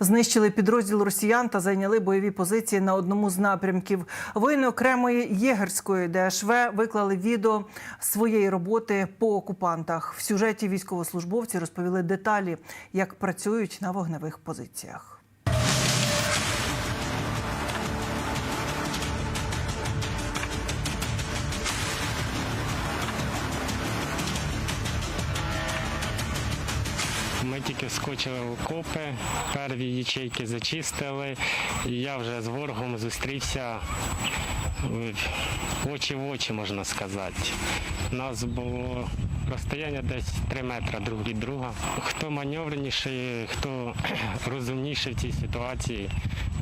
Знищили підрозділ росіян та зайняли бойові позиції на одному з напрямків. Воїни окремої єгерської ДШВ виклали відео своєї роботи по окупантах. В сюжеті військовослужбовці розповіли деталі, як працюють на вогневих позиціях. Ми тільки вскочили в окопи, перві ячейки зачистили, і я вже з ворогом зустрівся очі в очі, можна сказати. У нас було розстояння десь 3 метри друг від друга. Хто маневреніший, хто розумніший в цій ситуації,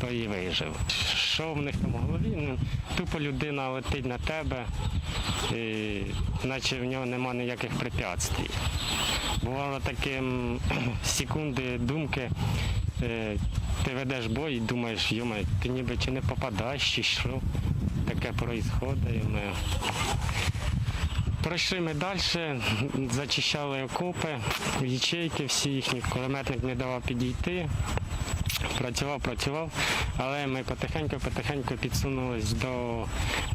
той і вижив. Що в них там в голові? Ну, тупо людина летить на тебе, і, наче в нього нема ніяких препятствий. Бувало таке м, секунди, думки. е, Ти ведеш бой і думаєш, йома, ти ніби чи не попадаєш, чи що. Таке проїсходить. Ми... Пройшли ми далі, зачищали окопи, ячейки всі їхні, кулеметник не давав підійти. Працював, працював, але ми потихеньку-потихеньку підсунулись до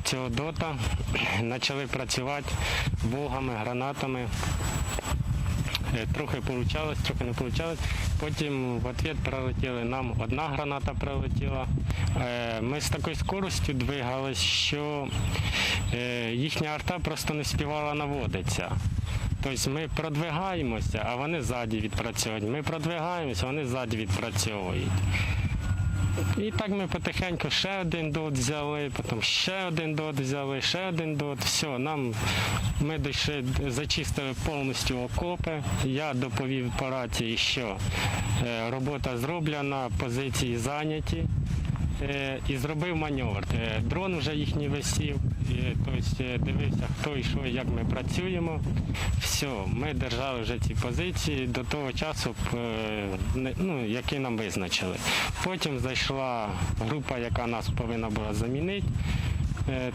цього дота, почали працювати богами, гранатами. Е, Трохи получалось, трохи не получалось. Потім в ответ прилетіли нам одна граната прилетіла. Е, Ми з такою скоростю двигались, що е, їхня арта просто не співала наводитися. Тобто ми продвигаємося, а вони ззаді відпрацьовують. Ми продвигаємося, вони ззаді відпрацьовують. І так ми потихеньку ще один дот взяли, потім ще один дот взяли, ще один дот. Все, нам ми дійшли, зачистили повністю окопи. Я доповів по рації, що е, робота зроблена, позиції зайняті. Е, І зробив маневр. Е, Дрон вже їхній висів, е, тобто дивився, хто і що, як ми працюємо. Все, ми держали вже ці позиції до того часу, ну, який нам визначили. Потім зайшла група, яка нас повинна була замінити.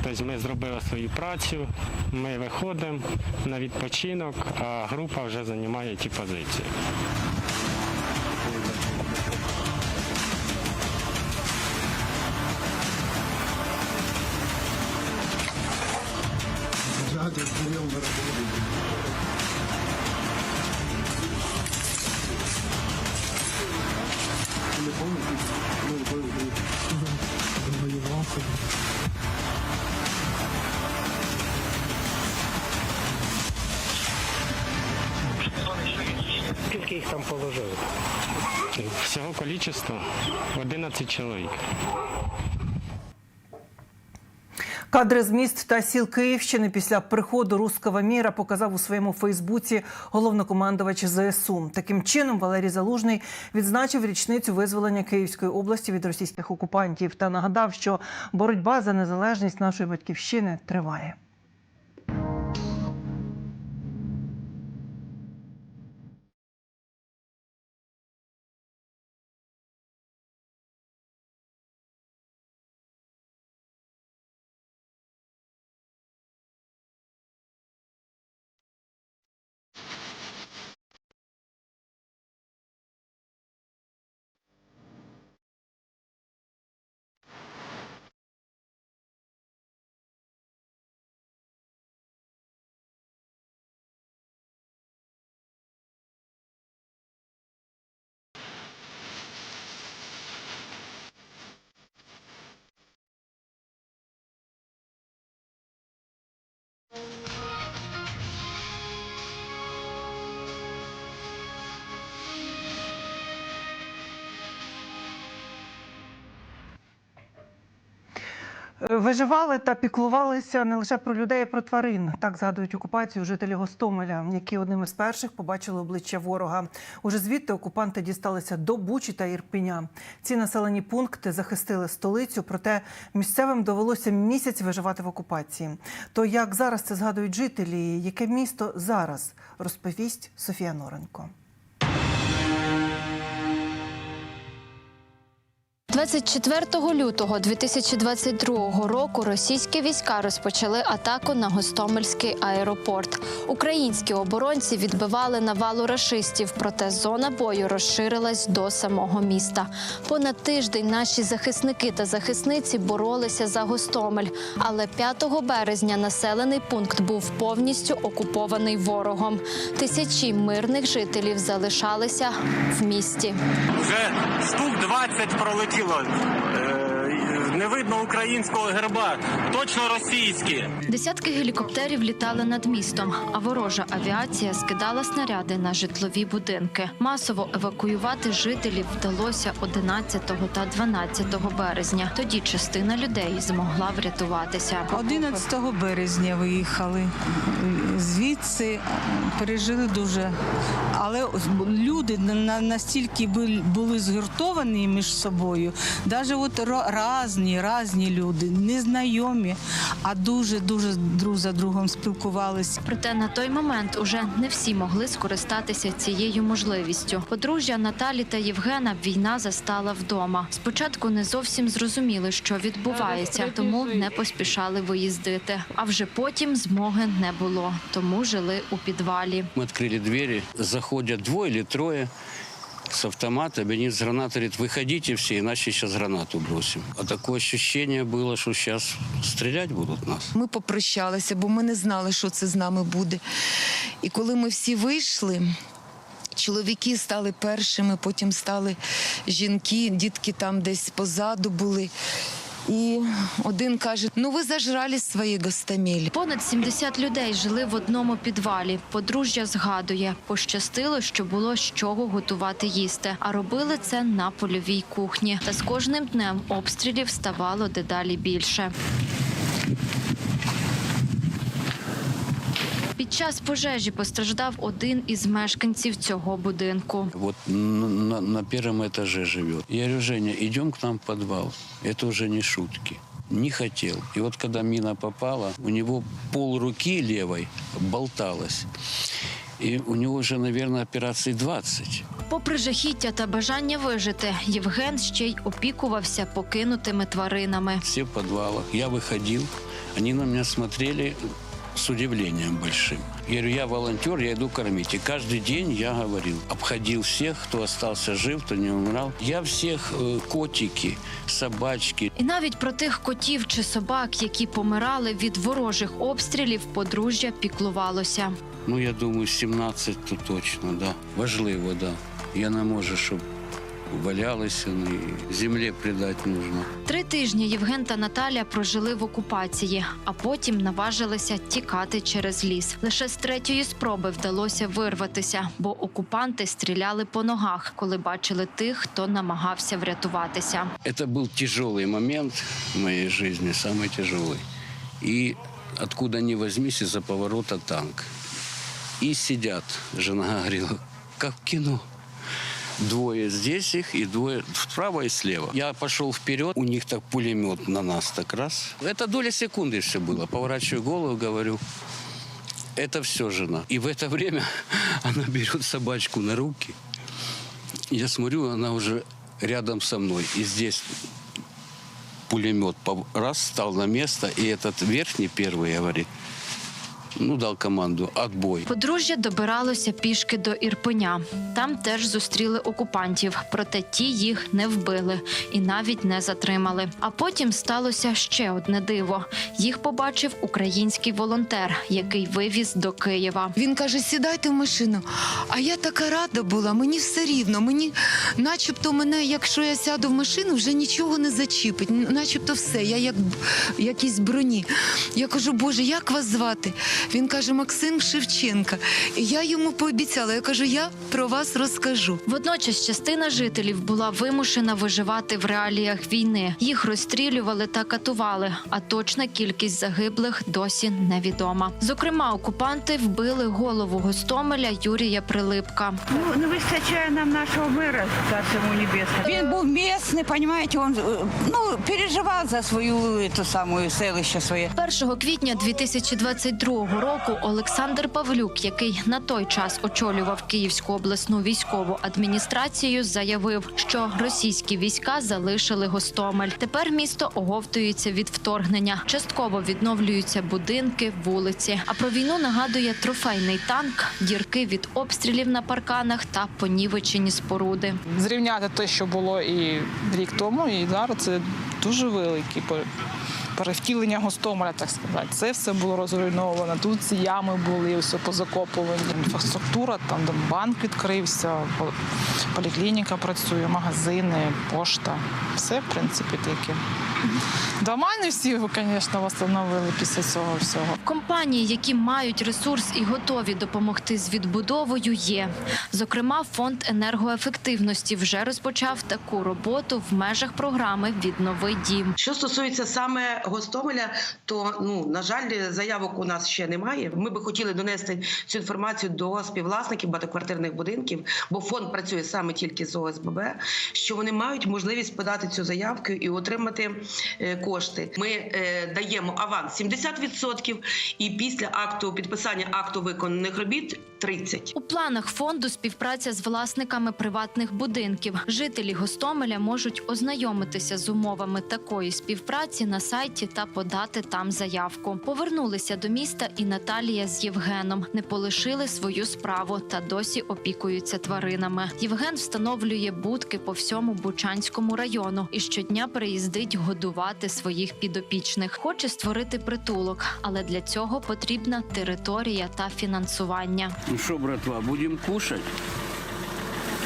Тобто ми зробили свою працю, ми виходимо на відпочинок, а група вже займає ті позиції. Скільки їх там положили? Всього кількості 11 чоловік. Кадри з міст та сіл Київщини після приходу руського міра показав у своєму Фейсбуці головнокомандувач ЗСУ. Таким чином Валерій Залужний відзначив річницю визволення Київської області від російських окупантів та нагадав, що боротьба за незалежність нашої батьківщини триває. Виживали та піклувалися не лише про людей, а про тварин. Так згадують окупацію жителі Гостомеля, які одним із перших побачили обличчя ворога. Уже звідти окупанти дісталися до Бучі та Ірпеня. Ці населені пункти захистили столицю, проте місцевим довелося місяць виживати в окупації. То як зараз це згадують жителі? Яке місто зараз розповість Софія Норенко. 24 лютого 2022 року російські війська розпочали атаку на Гостомельський аеропорт. Українські оборонці відбивали навалу рашистів, проте зона бою розширилась до самого міста. Понад тиждень наші захисники та захисниці боролися за Гостомель, але 5 березня населений пункт був повністю окупований ворогом. Тисячі мирних жителів залишалися в місті. Вже штук 20 пролетіло. Е, Не видно українського герба, точно російські. Десятки гелікоптерів літали над містом, а ворожа авіація скидала снаряди на житлові будинки. Масово евакуювати жителів вдалося 11 та 12 березня. Тоді частина людей змогла врятуватися. 11 березня виїхали. Звідси пережили дуже. Але люди на- настільки були- були згуртовані між собою, навіть от ро- різні, різні люди, незнайомі, а дуже дуже друг за другом спілкувалися. Проте на той момент уже не всі могли скористатися цією можливістю. Подружжя Наталі та Євгена війна застала вдома. Спочатку не зовсім зрозуміли, що відбувається, тому не поспішали виїздити. А вже потім змоги не було, тому жили у підвалі. Мы открыли двери, заходят двое или трое с автоматами, они с гранаты говорят, выходите все, иначе сейчас гранату бросим. А такое ощущение было, что сейчас стрелять будут нас. Ми попрощалися, бо ми не знали, що це з нами буде. І коли ми всі вийшли, чоловіки стали першими, потім стали жінки, дітки там десь позаду були. І один каже: ну ви зажрали свої гостомелі. Понад 70 людей жили в одному підвалі. Подружжя згадує, пощастило, що було з чого готувати їсти. А робили це на польовій кухні. Та з кожним днем обстрілів ставало дедалі більше. Під час пожежі постраждав один із мешканців цього будинку. Вот на, на- на первом этаже живет. Я говорю, Женя, идем к нам в подвал. Это уже не шутки. Не хотел. И вот когда мина попала, у него пол руки левой болталась. И у него уже, наверное, операций 20. Попри жахіття та бажання вижити, Євген ще й опікувався покинутими тваринами. Все в подвалах. Я выходил, они на меня смотрели с удивлением большим. Я говорю, я волонтер, я иду кормить. И каждый день я говорил, обходил всех, кто остался жив, кто не умирал. Я всех э, котики, собачки. І навіть про тих котів чи собак, які помирали від ворожих обстрілів, подружжя піклувалося. Ну, я думаю, 17 то точно, да. Важливо, да. Я не можу, щоб валялися, ну, і землі придати нужно. Три тижні Євген та Наталя прожили в окупації, а потім наважилися тікати через ліс. Лише з третьої спроби вдалося вирватися, бо окупанти стріляли по ногах, коли бачили тих, хто намагався врятуватися. Это был тяжелый момент в моей жизни, самый тяжелый. И откуда ни возьмись, из-за поворота танк. И сидят, жена говорила, как в кино. Двое здесь их и двое справа и слева. Я пошел вперед, у них так пулемет на нас так раз. Это доля секунды все было. Поворачиваю голову, говорю, это все жена. И в это время она берет собачку на руки. Я смотрю, она уже рядом со мной. И здесь пулемет раз стал на место, и этот верхний первый говорит, ну, дал команду «отбой». Подружжя добиралося пішки до Ірпеня. Там теж зустріли окупантів, проте ті їх не вбили і навіть не затримали. А потім сталося ще одне диво: їх побачив український волонтер, який вивіз до Києва. Він каже: сідайте в машину. А я така рада була, мені все рівно. Мені, начебто, мене, якщо я сяду в машину, вже нічого не зачіпить. Начебто все, я як якійсь броні. Я кажу, Боже, як вас звати? Він каже, Максим Шевченка. І я йому пообіцяла, я кажу, я про вас розкажу. Водночас частина жителів була вимушена виживати в реаліях війни. Їх розстрілювали та катували. А точна кількість загиблих досі невідома. Зокрема, окупанти вбили голову Гостомеля Юрія Прилипка. Ну, не вистачає нам нашого мира, царство небесне. Він був місний, розумієте, він ну, переживав за свою ту саму селище своє. 1 квітня 2022 року Олександр Павлюк, який на той час очолював Київську обласну військову адміністрацію, заявив, що російські війська залишили Гостомель. Тепер місто оговтується від вторгнення. Частково відновлюються будинки, вулиці. А про війну нагадує трофейний танк, дірки від обстрілів на парканах та понівечені споруди. зрівняти те, що було і рік тому, і зараз це дуже великі пере- перевтілення Гостомеля, так сказати. Це все було розруйновано. Тут ці ями були, все позакопувані. Інфраструктура, там де банк відкрився, поліклініка працює, магазини, пошта. Все, в принципі, таке. Дома не всі, звісно, встановили після цього всього. Компанії, які мають ресурс і готові допомогти з відбудовою, є. Зокрема, фонд енергоефективності вже розпочав таку роботу в межах програми Віднови дім. Що стосується саме Гостомеля, то ну на жаль, заявок у нас ще немає. Ми би хотіли донести цю інформацію до співвласників багатоквартирних будинків, бо фонд працює саме тільки з ОСББ, що вони мають можливість подати цю заявку і отримати кошти. Ми е, даємо аванс 70% і після акту підписання акту виконаних робіт 30%. У планах фонду співпраця з власниками приватних будинків. Жителі Гостомеля можуть ознайомитися з умовами такої співпраці на сайті та подати там заявку. Повернулися до міста і Наталія з Євгеном. Не полишили свою справу та досі опікуються тваринами. Євген встановлює будки по всьому Бучанському району і щодня приїздить годувати своїх підопічних. Хоче створити притулок, але для цього потрібна територія та фінансування. Ну что, братва, будем кушать?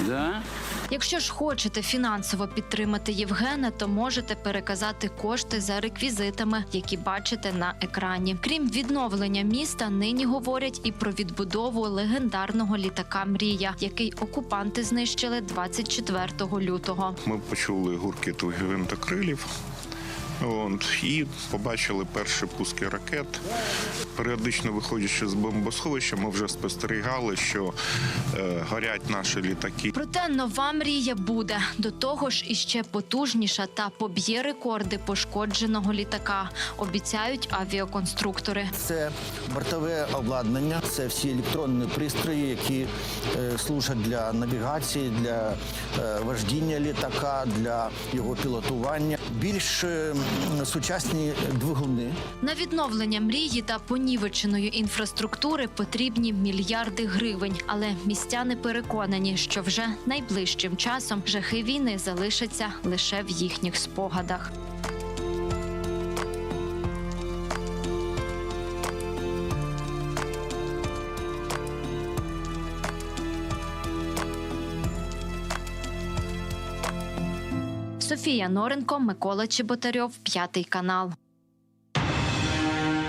Да? Якщо ж хочете фінансово підтримати Євгена, то можете переказати кошти за реквізитами, які бачите на екрані. Крім відновлення міста, нині говорять і про відбудову легендарного літака Мрія, який окупанти знищили 24 лютого. Ми почули гуркіт гвинтокрилів. От, і побачили перші пуски ракет. Періодично виходячи з бомбосховища, ми вже спостерігали, що е, горять наші літаки. Проте нова мрія буде до того ж іще потужніша та поб'є рекорди пошкодженого літака. Обіцяють авіаконструктори. Це бортове обладнання, це всі електронні пристрої, які е, служать для навігації, для е, вождіння літака, для його пілотування. Більш е, сучасні двигуни. На відновлення мрії та понівеченої інфраструктури потрібні мільярди гривень. Але містяни переконані, що вже найближчим часом жахи війни залишаться лише в їхніх спогадах. Софія Норенко, Микола Чеботарьов, п'ятий канал.